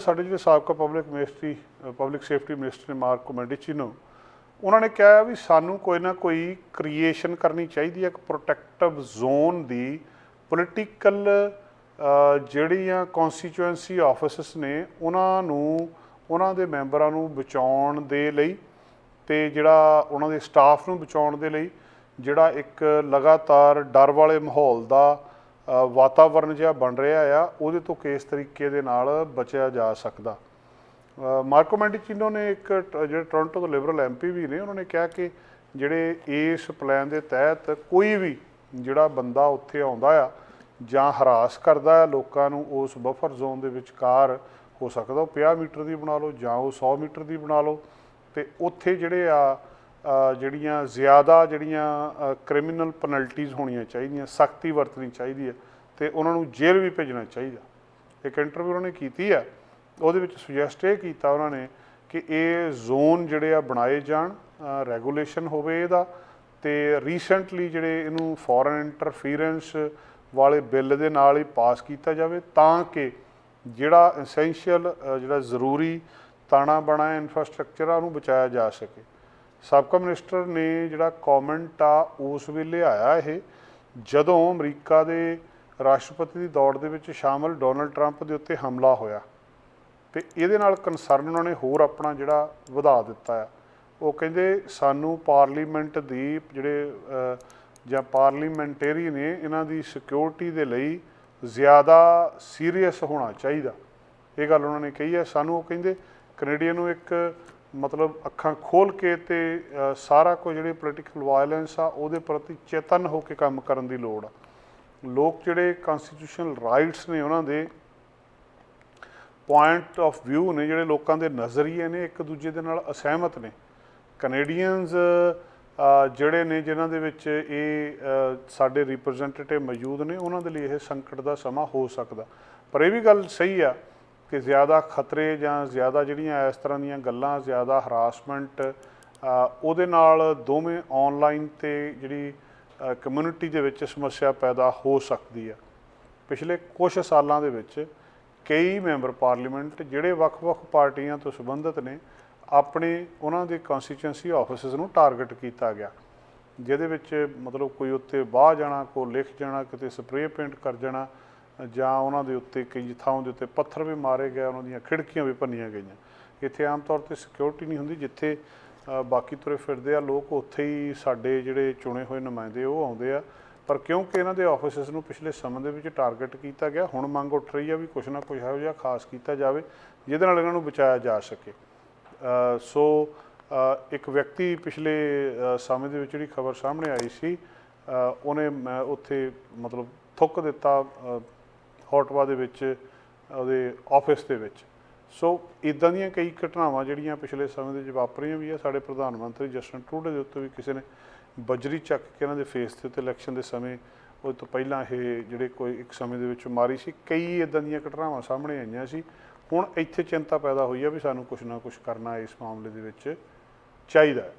ਸਾਡੇ ਜਿਹੜੇ ਸਾਬਕਾ public ministry public safety minister ਨੇ ਮਾਰਕੋ ਮੈਂਡੀਚੀਨੋ ਉਹਨਾਂ ਨੇ ਕਿਹਾ ਵੀ ਸਾਨੂੰ ਕੋਈ ਨਾ ਕੋਈ ਕ੍ਰੀਏਸ਼ਨ ਕਰਨੀ ਚਾਹੀਦੀ ਹੈ, ਇੱਕ ਪ੍ਰੋਟੈਕਟਿਵ ਜ਼ੋਨ ਦੀ ਪੋਲੀਟੀਕਲ ਜਿਹੜੀਆਂ ਕਨਸਟੀਚੁਐਂਸੀ ਆਫਿਸਸ ਨੇ, ਉਹਨਾਂ ਨੂੰ, ਉਹਨਾਂ ਦੇ ਮੈਂਬਰਾਂ ਨੂੰ ਬਚਾਉਣ ਦੇ ਲਈ ਤੇ ਜਿਹੜਾ ਉਹਨਾਂ ਦੇ ਸਟਾਫ ਨੂੰ ਬਚਾਉਣ ਦੇ ਲਈ, ਜਿਹੜਾ ਇੱਕ ਲਗਾਤਾਰ ਡਰ ਵਾਲੇ ਮਾਹੌਲ ਦਾ ਵਾਤਾਵਰਣ ਜਿਹਾ ਬਣ ਰਿਹਾ ਆ, ਉਹਦੇ ਤੋਂ ਕਿਸ ਤਰੀਕੇ ਦੇ ਨਾਲ ਬਚਿਆ ਜਾ ਸਕਦਾ? ਮਾਰਕੋ ਮੈਂਡੀਚੀਨੋ ਨੇ ਇੱਕ ਟ- ਜਿਹੜੇ ਟੋਰਾਂਟੋ ਤੋਂ ਲਿਬਰਲ ਐਮਪੀ ਵੀ ਨੇ, ਉਹਨਾਂ ਨੇ ਕਿਹਾ ਕਿ ਜਿਹੜੇ ਇਸ ਪਲਾਨ ਦੇ ਤਹਿਤ ਕੋਈ ਵੀ ਜਿਹੜਾ ਬੰਦਾ ਉੱਥੇ ਆਉਂਦਾ ਆ ਜਾਂ ਹਰਾਸ ਕਰਦਾ ਆ, ਲੋਕਾਂ ਨੂੰ ਉਸ ਬਫਰ ਜ਼ੋਨ ਦੇ ਵਿਚਕਾਰ ਹੋ ਸਕਦਾ, ਉਹ 50 ਮੀਟਰ ਦੀ ਬਣਾ ਲਓ ਜਾਂ ਉਹ 100 ਮੀਟਰ ਦੀ ਬਣਾ ਲਓ, ਤੇ ਉੱਥੇ ਜਿਹੜੇ ਆ ਜਿਹੜੀਆਂ ਜ਼ਿਆਦਾ ਜਿਹੜੀਆਂ ਕ੍ਰਿਮੀਨਲ ਪੈਨਲਟੀਜ਼ ਹੋਣੀਆਂ ਚਾਹੀਦੀਆਂ, ਸਖਤੀ ਵਰਤਣੀ ਚਾਹੀਦੀ ਹੈ ਤੇ ਉਹਨਾਂ ਨੂੰ ਜੇਲ੍ਹ ਵੀ ਭੇਜਣਾ ਚਾਹੀਦਾ। ਇੱਕ ਇੰਟਰਵਿਊ ਉਹਨਾਂ ਨੇ ਕੀਤੀ ਆ ਉਹਦੇ ਵਿੱਚ ਸੁਜੈਸਟ ਇਹ ਕੀਤਾ ਉਹਨਾਂ ਨੇ ਕਿ ਇਹ ਜ਼ੋਨ ਜਿਹੜੇ ਆ ਬਣਾਏ ਜਾਣ ਰੈਗੂਲੇਸ਼ਨ ਹੋਵੇ ਇਹਦਾ ਤੇ ਰੀਸੈਂਟਲੀ ਜਿਹੜੇ ਇਹਨੂੰ ਫੋਰਨ ਇੰਟਰਫੀਰੈਂਸ ਵਾਲੇ ਬਿੱਲ ਦੇ ਨਾਲ ਹੀ ਪਾਸ ਕੀਤਾ ਜਾਵੇ ਤਾਂ ਕਿ ਜਿਹੜਾ ਐਸੈਂਸ਼ੀਅਲ ਜਿਹੜਾ ਜ਼ਰੂਰੀ ਤਾਣਾ ਬਣਾ ਇਨਫਰਾਸਟ੍ਰਕਚਰ ਆ ਉਹਨੂੰ ਬਚਾਇਆ ਜਾ ਸਕੇ। ਸਾਬਕਾ ਮਿਨਿਸਟਰ ਨੇ ਜਿਹੜਾ ਕਮੈਂਟ ਆ, ਉਸ ਵੇਲੇ ਆਇਆ ਇਹ, ਜਦੋਂ ਅਮਰੀਕਾ ਦੇ ਰਾਸ਼ਟਰਪਤੀ ਦੀ ਦੌੜ ਦੇ ਵਿੱਚ ਸ਼ਾਮਲ ਡੋਨਲਡ ਟਰੰਪ ਦੇ ਉੱਤੇ ਹਮਲਾ ਹੋਇਆ ਤੇ ਇਹਦੇ ਨਾਲ ਕੰਸਰਨ ਉਹਨਾਂ ਨੇ ਹੋਰ ਆਪਣਾ ਜਿਹੜਾ ਵਧਾ ਦਿੱਤਾ ਆ। ਉਹ ਕਹਿੰਦੇ ਸਾਨੂੰ ਪਾਰਲੀਮੈਂਟ ਦੀ ਜਿਹੜੇ ਜਾਂ ਪਾਰਲੀਮੈਂਟੇਰੀ ਨੇ ਇਹਨਾਂ ਦੀ ਸਿਕਿਉਰਿਟੀ ਦੇ ਲਈ ਜ਼ਿਆਦਾ ਸੀਰੀਅਸ ਹੋਣਾ ਚਾਹੀਦਾ। ਇਹ ਗੱਲ ਉਹਨਾਂ ਨੇ ਕਹੀ ਹੈ ਸਾਨੂੰ ਉਹ ਕਹਿੰਦੇ ਕੈਨੇਡੀਅਨ ਨੂੰ ਇੱਕ ਮਤਲਬ ਅੱਖਾਂ ਖੋਲ ਕੇ ਤੇ ਸਾਰਾ ਕੁਝ ਜਿਹੜੀ ਪੋਲੀਟੀਕਲ ਵਾਇਲੈਂਸ ਆ, ਉਹਦੇ ਪ੍ਰਤੀ ਚੇਤਨ ਹੋ ਕੇ ਕੰਮ ਕਰਨ ਦੀ ਲੋੜ ਆ। ਲੋਕ ਜਿਹੜੇ ਕਨਸਟੀਟਿਊਸ਼ਨਲ ਰਾਈਟਸ ਨੇ ਉਹਨਾਂ ਦੇ ਪੁਆਇੰਟ ਆਫ ਵਿਊ ਨੇ, ਜਿਹੜੇ ਲੋਕਾਂ ਦੇ ਨਜ਼ਰੀਏ ਨੇ, ਇੱਕ ਦੂਜੇ ਦੇ ਨਾਲ ਅਸਹਿਮਤ ਨੇ। ਕੈਨੇਡੀਅਨਸ ਜਿਹੜੇ ਨੇ, ਜਿਨ੍ਹਾਂ ਦੇ ਵਿੱਚ ਇਹ ਸਾਡੇ ਰਿਪਰੈਜ਼ੈਂਟੇਟਿਵ ਮੌਜੂਦ ਨੇ, ਉਹਨਾਂ ਦੇ ਲਈ ਇਹ ਸੰਕਟ ਦਾ ਸਮਾਂ ਹੋ ਸਕਦਾ। ਪਰ ਇਹ ਵੀ ਗੱਲ ਸਹੀ ਆ ਕਿ ਜ਼ਿਆਦਾ ਖਤਰੇ ਜਾਂ ਜ਼ਿਆਦਾ ਜਿਹੜੀਆਂ ਇਸ ਤਰ੍ਹਾਂ ਦੀਆਂ ਗੱਲਾਂ, ਜ਼ਿਆਦਾ ਹਰਾਸਮੈਂਟ ਉਹਦੇ ਨਾਲ ਦੋਵੇਂ ਆਨਲਾਈਨ ਤੇ ਜਿਹੜੀ ਕਮਿਊਨਿਟੀ ਦੇ ਵਿੱਚ ਸਮੱਸਿਆ ਪੈਦਾ ਹੋ ਸਕਦੀ ਆ ਪਿਛਲੇ ਕੁਝ ਸਾਲਾਂ ਦੇ ਵਿੱਚ ਕਈ ਮੈਂਬਰ ਪਾਰਲੀਮੈਂਟ ਜਿਹੜੇ ਵੱਖ-ਵੱਖ ਪਾਰਟੀਆਂ ਤੋਂ ਸੰਬੰਧਿਤ ਨੇ, ਆਪਣੇ ਉਹਨਾਂ ਦੇ ਕਨਸਟੀਚੁਐਂਸੀ ਆਫਿਸਸ ਨੂੰ ਟਾਰਗੇਟ ਕੀਤਾ ਗਿਆ। ਜਿਹਦੇ ਵਿੱਚ ਮਤਲਬ ਕੋਈ ਉੱਤੇ ਬਾਹ ਜਾਣਾ ਕੋ ਲਿਖ ਜਾਣਾ, ਕਿਤੇ ਸਪਰੇਅ ਪੇਂਟ ਕਰ ਜਾਣਾ ਜਾਂ ਉਹਨਾਂ ਦੇ ਉੱਤੇ ਕਈ ਥਾਵਾਂ ਦੇ ਉੱਤੇ ਪੱਥਰ ਵੀ ਮਾਰੇ ਗਏ, ਉਹਨਾਂ ਦੀਆਂ ਖਿੜਕੀਆਂ ਵੀ ਭੰਨੀਆਂ ਗਈਆਂ। ਇੱਥੇ ਆਮ ਤੌਰ ਤੇ ਸਿਕਿਉਰਿਟੀ ਨਹੀਂ ਹੁੰਦੀ, ਜਿੱਥੇ ਬਾਕੀ ਤੁਰੇ ਫਿਰਦੇ ਆ, ਲੋਕ ਉੱਥੇ ਹੀ ਸਾਡੇ ਜਿਹੜੇ ਚੁਣੇ ਹੋਏ ਨੁਮਾਇੰਦੇ ਉਹ ਆਉਂਦੇ ਆ। ਪਰ ਕਿਉਂਕਿ ਇਹਨਾਂ ਦੇ ਆਫਿਸਸ ਨੂੰ ਪਿਛਲੇ ਸਮੇਂ ਦੇ ਵਿੱਚ ਟਾਰਗੇਟ ਕੀਤਾ ਗਿਆ, ਹੁਣ ਮੰਗ ਉੱਠ ਰਹੀ ਆ ਵੀ ਕੁਝ ਨਾ ਕੁਝ ਇਹੋ ਜਿਹਾ ਖਾਸ ਕੀਤਾ ਜਾਵੇ, ਜਿਹਦੇ ਨਾਲ ਇਹਨਾਂ ਨੂੰ ਬਚਾਇਆ ਜਾ ਸਕੇ। ਸੋ ਇੱਕ ਵਿਅਕਤੀ ਪਿਛਲੇ ਸਮੇਂ ਦੇ ਵਿੱਚ ਜਿਹੜੀ ਖਬਰ ਸਾਹਮਣੇ ਆਈ ਸੀ ਉਹਨੇ ਉੱਥੇ ਮਤਲਬ ਥੁੱਕ ਦਿੱਤਾ ਹੋਟਵਾ ਦੇ ਵਿੱਚ, ਉਹਦੇ ਆਫਿਸ ਦੇ ਵਿੱਚ। ਸੋ ਇਦਾਂ ਦੀਆਂ ਕਈ ਘਟਨਾਵਾਂ ਜਿਹੜੀਆਂ ਪਿਛਲੇ ਸਮੇਂ ਦੇ ਵਿੱਚ ਵਾਪਰੀਆਂ ਵੀ ਆ, ਸਾਡੇ ਪ੍ਰਧਾਨ ਮੰਤਰੀ ਜਸਟਨ ਟਰੂਡੇ ਦੇ ਉੱਤੇ ਵੀ ਕਿਸੇ ਨੇ ਬਜਰੀ ਚੱਕ ਕੇ ਇਹਨਾਂ ਦੇ ਫੇਸ ਦੇ ਉੱਤੇ ਇਲੈਕਸ਼ਨ ਦੇ ਸਮੇਂ, ਉਹ ਤੋਂ ਪਹਿਲਾਂ ਇਹ ਜਿਹੜੇ ਕੋਈ ਇੱਕ ਸਮੇਂ ਦੇ ਵਿੱਚ ਮਾਰੀ ਸੀ, ਕਈ ਇਦਾਂ ਦੀਆਂ ਘਟਨਾਵਾਂ ਸਾਹਮਣੇ ਆਈਆਂ ਸੀ। ਹੁਣ ਇੱਥੇ ਚਿੰਤਾ ਪੈਦਾ ਹੋਈ ਆ ਵੀ ਸਾਨੂੰ ਕੁਝ ਨਾ ਕੁਝ ਕਰਨਾ ਇਸ ਮਾਮਲੇ ਦੇ ਵਿੱਚ ਚਾਹੀਦਾ ਹੈ।